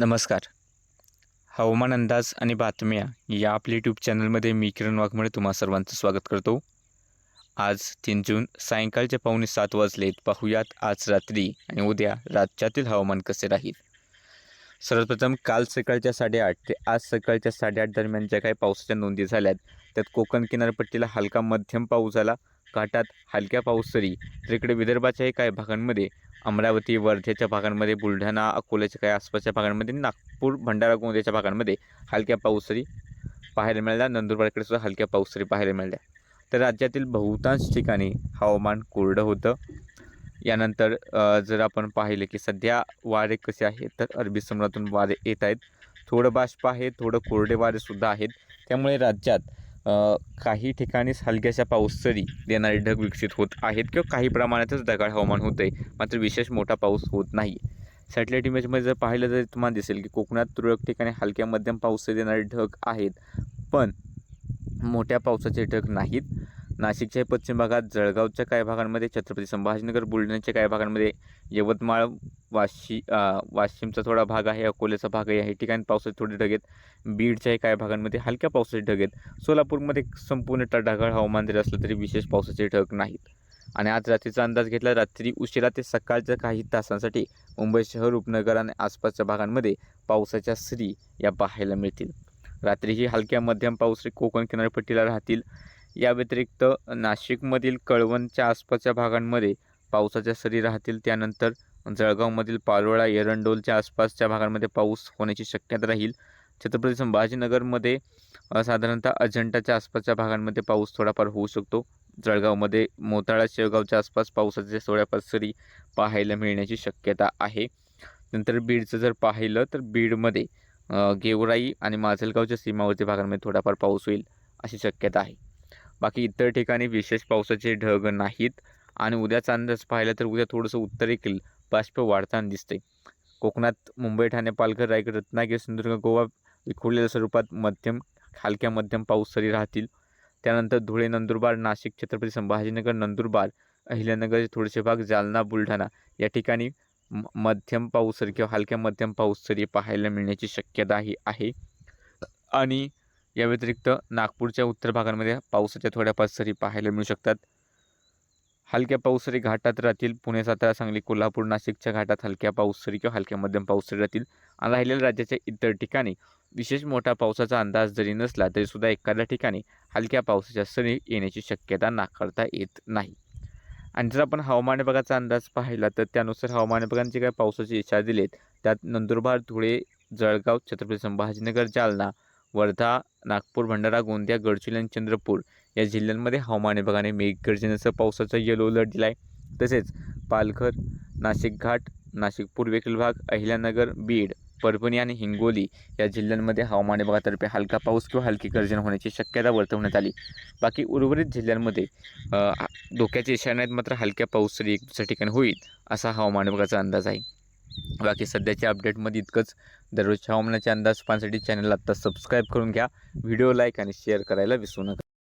नमस्कार. हवामान अंदाज आणि बातम्या या आपल्या यूट्यूब चॅनलमध्ये मी किरण वाघमळे तुम्हा सर्वांचं स्वागत करतो. आज तीन जून सायंकाळचे पावणे सात वाजलेत. पाहूयात आज रात्री आणि उद्या राज्यातील हवामान कसे राहील. सर्वप्रथम काल सकाळच्या साडेआठ ते आज सकाळच्या साडेआठ दरम्यान ज्या काही पावसाच्या नोंदी झाल्यात त्यात कोकण किनारपट्टीला हलका मध्यम पाऊस झाला. घाटात हलक्या पाऊस सरी तर इकडे विदर्भाच्याही काही भागांमध्ये अमरावती वर्ध्याच्या भागांमध्ये बुलढाणा अकोल्याच्या काही आसपासच्या भागांमध्ये नागपूर भंडारा गोंदियाच्या भागांमध्ये हलक्या पाऊसरी पाहायला मिळाल्या नंदुरबारकडे सुद्धा हलक्या पाऊसरी पाहायला मिळाल्या तर राज्यातील बहुतांश ठिकाणी हवामान कोरडं होतं. यानंतर जर आपण पाहिलं की सध्या वारे कसे आहेत तर अरबी समुद्रातून वारे येत आहेत. थोडं बाष्प आहे थोडं कोरडे वारेसुद्धा आहेत. त्यामुळे राज्यात काही ठिकाणीच हलक्याशा पाऊससरी देणारे ढग विकसित होत आहेत किंवा काही प्रमाणातच दगाळ हवामान होतं आहे मात्र विशेष मोठा पाऊस होत नाही. सॅटेलाईट इमेजमध्ये जर पाहिलं तर तुम्हाला दिसेल की कोकणात तुरळक ठिकाणी हलक्या मध्यम पाऊस देणारे ढग आहेत. पण मोठ्या पावसाचे ढग नाहीत. नाशिकच्या पश्चिम भागात जळगावच्या काही भागांमध्ये छत्रपती संभाजीनगर बुलढाण्याच्या काही भागांमध्ये यवतमाळ वाशी वाशिमचा थोडा भाग आहे अकोल्याचा भागही आहे ठिकाणी पावसाचे थोडे ढग आहेत. बीडच्याही काही भागांमध्ये हलक्या पावसाचे ढग आहेत. सोलापूरमध्ये संपूर्ण ढगाळ हवामान जरी असलं तरी विशेष पावसाचे ढग नाहीत. आणि आज रात्रीचा अंदाज घेतला रात्री उशिरा ते सकाळच्या काही तासांसाठी मुंबई शहर उपनगर आणि आसपासच्या भागांमध्ये पावसाच्या सरी या पाहायला मिळतील. रात्रीही हलक्या मध्यम पाऊस कोकण किनारपट्टीला राहतील. या व्यतिरिक्त नाशिकमधील कळवणच्या आसपासच्या भागांमध्ये पावसाच्या सरी राहतील. त्यानंतर जळगावमधील पालोळा एरंडोलच्या आसपासच्या भागांमध्ये पाऊस होण्याची शक्यता राहील. छत्रपती संभाजीनगरमध्ये साधारणतः अजंठाच्या आसपासच्या भागांमध्ये पाऊस थोडाफार होऊ शकतो. जळगावमध्ये मोताळा शेवगावच्या आसपास पावसाच्या थोड्याफार सरी पाहायला मिळण्याची शक्यता आहे. नंतर बीडचं जर पाहिलं तर बीडमध्ये गेवराई आणि माजलगावच्या सीमावर्ती भागांमध्ये थोडाफार पाऊस होईल अशी शक्यता आहे. बाकी इतर ठिकाणी विशेष पावसाचे ढग नाहीत. आणि उद्याचा अंदाज पाहिला तर उद्या थोडंसं उत्तरेकडील बाष्प वाढताना दिसते कोकणात मुंबई ठाणे पालघर रायगड रत्नागिरी सिंधुदुर्ग गोवा विखुरलेल्या स्वरूपात मध्यम हलक्या मध्यम पाऊस सरी राहतील. त्यानंतर धुळे नंदुरबार नाशिक छत्रपती संभाजीनगर नंदुरबार अहिल्यानगरचे थोडेसे भाग जालना बुलढाणा या ठिकाणी म- मध्यम पाऊस सरी किंवा हलक्या मध्यम पाऊस सरी पाहायला मिळण्याची शक्यताही आहे. आणि या व्यतिरिक्त नागपूरच्या उत्तर भागांमध्ये पावसाच्या थोड्याफार सरी पाहायला मिळू शकतात. हलक्या पाऊसरी घाटात राहतील. पुणे सातारा सांगली कोल्हापूर नाशिकच्या घाटात हलक्या पाऊसरी किंवा हलक्या मध्यम पाऊसरी राहतील. आणि राहिलेल्या राज्याच्या इतर ठिकाणी विशेष मोठा पावसाचा अंदाज जरी नसला तरी सुद्धा एखाद्या ठिकाणी हलक्या पावसाच्या सरी येण्याची शक्यता नाकारता येत नाही. आणि जर आपण हवामान विभागाचा अंदाज पाहिला तर त्यानुसार हवामान विभागाने जे काही पावसाचे इशारे दिलेत त्यात नंदुरबार धुळे जळगाव छत्रपती संभाजीनगर जालना वर्धा नागपूर भंडारा गोंदिया गडचिरोली आणि चंद्रपूर या जिल्ह्यांमध्ये हवामान विभागाने मेघगर्जनेसह पावसाचा येलो अलर्ट दिला आहे तसेच पालघर नाशिक घाट नाशिक पूर्वेकडील भाग अहिल्यानगर बीड परभणी आणि हिंगोली या जिल्ह्यांमध्ये हवामान विभागातर्फे हलका पाऊस किंवा हलकी गर्जना होण्याची शक्यता वर्तवण्यात आली. बाकी उर्वरित जिल्ह्यांमध्ये अ, हा- धोक्याचे इशारे मात्र हलक्या पाऊस तरी एक दुसऱ्या ठिकाणी होईल असा हवामान विभागाचा अंदाज आहे. बाकी सध्याच्या अपडेटमध्ये इतकंच. दररोजच्या हवामानाचे अंदाज पाहण्यासाठी चॅनलला आत्ता सबस्क्राईब करून घ्या. व्हिडिओ लाईक आणि शेअर करायला विसरू नका.